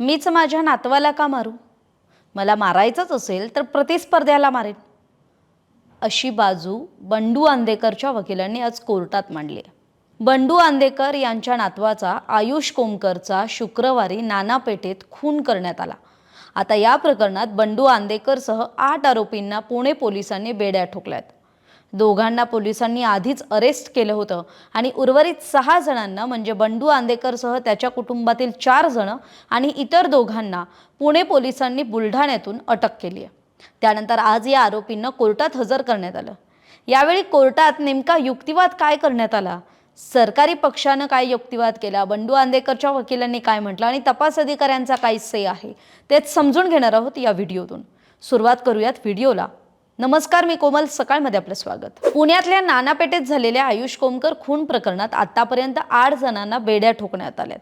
मीच माझ्या नातवाला का मारू? मला मारायचंच असेल तर प्रतिस्पर्ध्याला मारेन. अशी बाजू बंडू आंदेकरच्या वकिलांनी आज कोर्टात मांडली आहे. बंडू आंदेकर यांच्या नातवाचा आयुष कोमकरचा शुक्रवारी नानापेठेत खून करण्यात आला. आता या प्रकरणात बंडू आंदेकरसह आठ आरोपींना पुणे पोलिसांनी बेड्या ठोकल्यात. दोघांना पोलिसांनी आधीच अरेस्ट केलं होतं. आणि उर्वरित सहा जणांना म्हणजे बंडू आंदेकरसह त्याच्या कुटुंबातील चार जण आणि इतर दोघांना पुणे पोलिसांनी बुलढाण्यातून अटक केली आहे. त्यानंतर आज या आरोपींना कोर्टात हजर करण्यात आलं. यावेळी कोर्टात नेमका युक्तिवाद काय करण्यात आला? सरकारी पक्षानं काय युक्तिवाद केला? बंडू आंदेकरच्या वकिलांनी काय म्हटलं? आणि तपास अधिकाऱ्यांचा काय से आहे? तेच समजून घेणार आहोत या व्हिडिओतून. सुरुवात करूयात व्हिडिओला. नमस्कार मी कोमल. सकाळमध्ये आपलं स्वागत. पुण्यातल्या नानापेठेत झालेल्या आयुष कोमकर खून प्रकरणात आतापर्यंत आठ जणांना बेड्या ठोकण्यात आल्यात.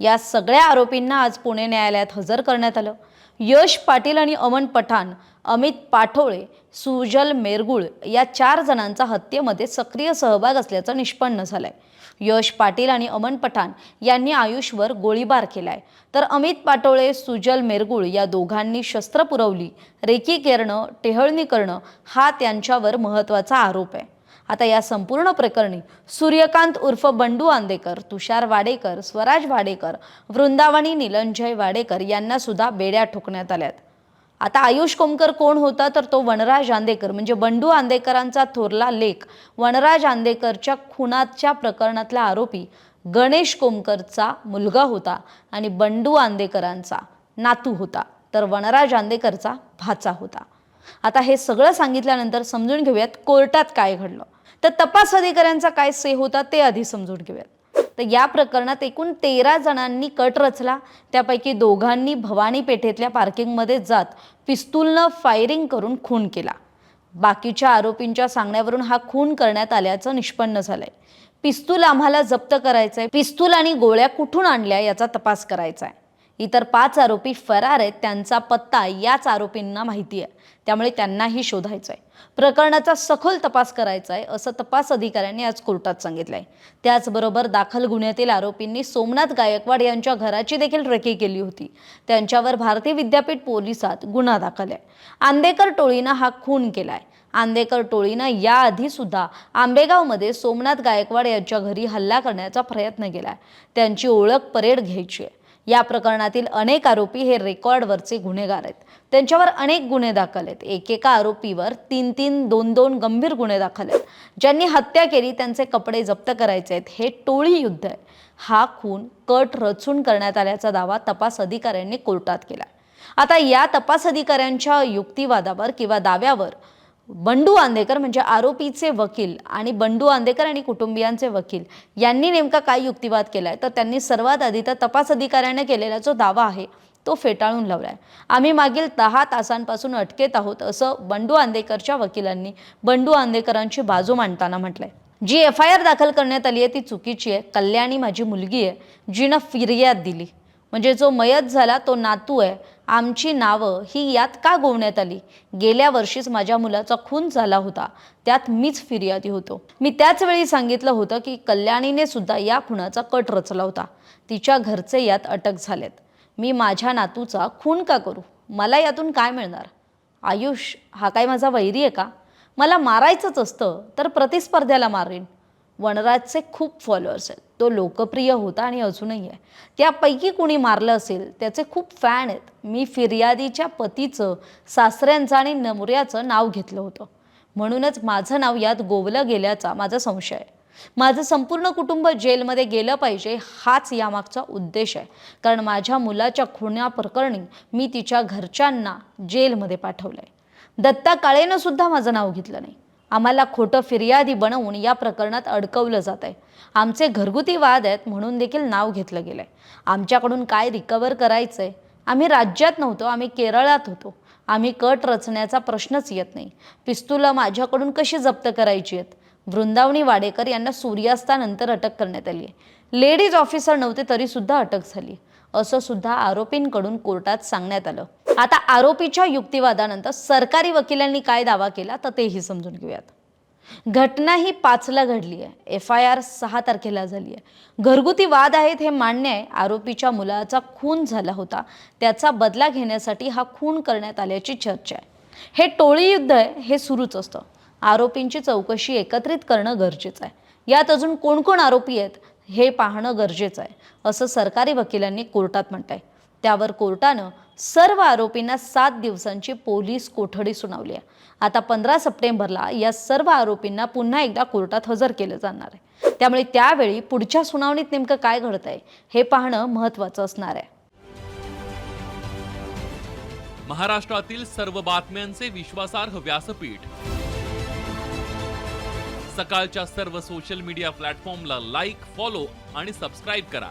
या सगळ्या आरोपींना आज पुणे न्यायालयात हजर करण्यात आलं. यश पाटील आणि अमन पठाण अमित पाठोळे सुजल मेरगुळ या चार जणांचा हत्येमध्ये सक्रिय सहभाग असल्याचं निष्पन्न झालंय. यश पाटील आणि अमन पठाण यांनी आयुषवर गोळीबार केलाय. तर अमित पाटोळे सुजल मेरगुळ या दोघांनी शस्त्र पुरवली. रेकी करणं टेहळणी करणं हा त्यांच्यावर महत्त्वाचा आरोप आहे. आता या संपूर्ण प्रकरणी सूर्यकांत उर्फ बंडू आंदेकर तुषार वाडेकर स्वराज वाडेकर वृंदावनी निलंजय वाडेकर यांना सुद्धा बेड्या ठोकण्यात आल्यात. आता आयुष कोमकर कोण होता तर तो वनराज आंदेकर म्हणजे बंडू आंदेकरांचा थोरला लेख वनराज आंदेकरच्या खुनाच्या प्रकरणातला आरोपी गणेश कोमकरचा मुलगा होता आणि बंडू आंदेकरांचा नातू होता. तर वनराज आंदेकरचा भाचा होता. आता हे सगळं सांगितल्यानंतर समजून घेऊयात कोर्टात काय घडलं. तर तपास अधिकाऱ्यांचा काय से होता ते आधी समजून घेऊयात. तर या प्रकरणात एकूण तेरा जणांनी कट रचला त्यापैकी दोघांनी भवानी पेठेतल्या पार्किंगमध्ये जात पिस्तूलनं फायरिंग करून खून केला. बाकीच्या आरोपींच्या सांगण्यावरून हा खून करण्यात आल्याचं निष्पन्न झालंय. पिस्तूल आम्हाला जप्त करायचंय पिस्तूल आणि गोळ्या कुठून आणल्या याचा तपास करायचा आहे इतर पाच आरोपी फरार आहेत त्यांचा पत्ता याच आरोपींना माहिती आहे. त्यामुळे त्यांनाही शोधायचं आहे प्रकरणाचा सखोल तपास करायचा आहे असं तपास अधिकाऱ्यांनी आज कोर्टात सांगितलंय. त्याचबरोबर दाखल गुन्ह्यातील आरोपींनी सोमनाथ गायकवाड यांच्या घराची देखील रेकी केली होती. त्यांच्यावर भारतीय विद्यापीठ पोलिसात गुन्हा दाखल आहे. आंदेकर टोळीनं हा खून केला आहे आंदेकर टोळीनं याआधी सुद्धा आंबेगावमध्ये सोमनाथ गायकवाड यांच्या घरी हल्ला करण्याचा प्रयत्न केला आहे त्यांची ओळख परेड घ्यायची आहे. या प्रकरणातील अनेक आरोपी हे रेकॉर्डवरचे गुन्हेगार आहेत. त्यांच्यावर अनेक गुन्हे दाखल आहेत. एकेका आरोपीवर तीन तीन दोन दोन गंभीर गुन्हे दाखल आहेत. ज्यांनी हत्या केली त्यांचे कपडे जप्त करायचे आहेत. हे टोळी युद्ध आहे. हा खून कट रचून करण्यात आल्याचा दावा तपास अधिकाऱ्यांनी कोर्टात केला. आता या तपास अधिकाऱ्यांच्या युक्तिवादावर किंवा दाव्यावर बंडू आंदेकर म्हणजे आरोपीचे वकील आणि बंडू आंदेकर आणि कुटुंबियांचे वकील यांनी नेमका काय युक्तिवाद केलाय? तर त्यांनी सर्वात आधी तर तपास अधिकाऱ्याने केलेला जो दावा आहे तो फेटाळून लावलाय. आम्ही मागील दहा तासांपासून अटकेत आहोत असं बंडू आंदेकरच्या वकिलांनी बंडू आंदेकरांची बाजू मांडताना म्हटलंय. जी एफ आय आर दाखल करण्यात आली आहे ती चुकीची आहे. कल्याणी माझी मुलगी आहे जिनं फिर्याद दिली. म्हणजे जो मयत झाला तो नातू आहे. आमची नावं ही यात का गोवण्यात आली? गेल्या वर्षीच माझ्या मुलाचा खून झाला होता. त्यात मीच फिर्यादी होतो. मी त्याच वेळी सांगितलं होतं की कल्याणीने सुद्धा या खुनाचा कट रचला होता. तिच्या घरचे यात अटक झालेत. मी माझ्या नातूचा खून का करू? मला यातून काय मिळणार? आयुष हा काय माझा वैरी आहे का? मला मारायचंच असतं तर प्रतिस्पर्ध्याला मारेन. वनराजचे खूप फॉलोअर्स आहेत. तो लोकप्रिय होता आणि अजूनही आहे. त्यापैकी कुणी मारलं असेल त्याचे खूप फॅन आहेत. मी फिर्यादीच्या पतीचं सासऱ्यांचं आणि नवऱ्याचं नाव घेतलं होतं. म्हणूनच माझं नाव यात गोवलं गेल्याचा माझा संशय आहे. माझं संपूर्ण कुटुंब जेलमध्ये गेलं पाहिजे हाच यामागचा उद्देश आहे. कारण माझ्या मुलाच्या खुण्याप्रकरणी मी तिच्या घरच्यांना जेलमध्ये पाठवलं आहे दत्ता काळेनं सुद्धा माझं नाव घेतलं नाही. आम्हाला खोटं फिर्यादी बनवून या प्रकरणात अडकवलं जात आहे आमचे घरगुती वाद आहेत म्हणून देखील नाव घेतलं गेलं आहे आमच्याकडून काय रिकवर करायचं आहे आम्ही राज्यात नव्हतो आम्ही केरळात होतो. आम्ही कट रचण्याचा प्रश्नच येत नाही. पिस्तुलं माझ्याकडून कशी जप्त करायची आहेत? वृंदावनी वाडेकर यांना सूर्यास्तानंतर अटक करण्यात आली आहे लेडीज ऑफिसर नव्हते तरीसुद्धा अटक झाली असं सुद्धा आरोपींकडून कोर्टात सांगण्यात आलं. आता आरोपीच्या युक्तिवादानंतर सरकारी वकिलांनी काय दावा केला तर तेही समजून घेऊयात. घटना ही पाचला घडली आहे. एफ आय आर सहा तारखेला झाली आहे. घरगुती वाद आहेत हे मान्य आहे. आरोपीच्या मुलाचा खून झाला होता. त्याचा बदला घेण्यासाठी हा खून करण्यात आल्याची चर्चा आहे. हे टोळी युद्ध आहे हे सुरूच असतं. आरोपींची चौकशी एकत्रित करणं गरजेचं आहे. यात अजून कोण कोण आरोपी आहेत हे पाहणं गरजेचं आहे असं सरकारी वकिलांनी कोर्टात म्हटलंय. त्यावर कोर्टानं सर्व आरोपींना सात दिवसांची पोलीस कोठडी सुनावली आहे. आता पंधरा सप्टेंबरला या सर्व आरोपींना पुन्हा एकदा कोर्टात हजर केलं जाणार आहे. त्यामुळे त्यावेळी पुढच्या सुनावणीत नेमकं काय घडत आहे हे पाहणं महत्त्वाचं असणार आहे. महाराष्ट्रातील सर्व बातम्यांचे विश्वासार्ह व्यासपीठ. सकाळच्या सर्व सोशल मीडिया प्लॅटफॉर्मला लाईक फॉलो आणि सबस्क्राईब करा.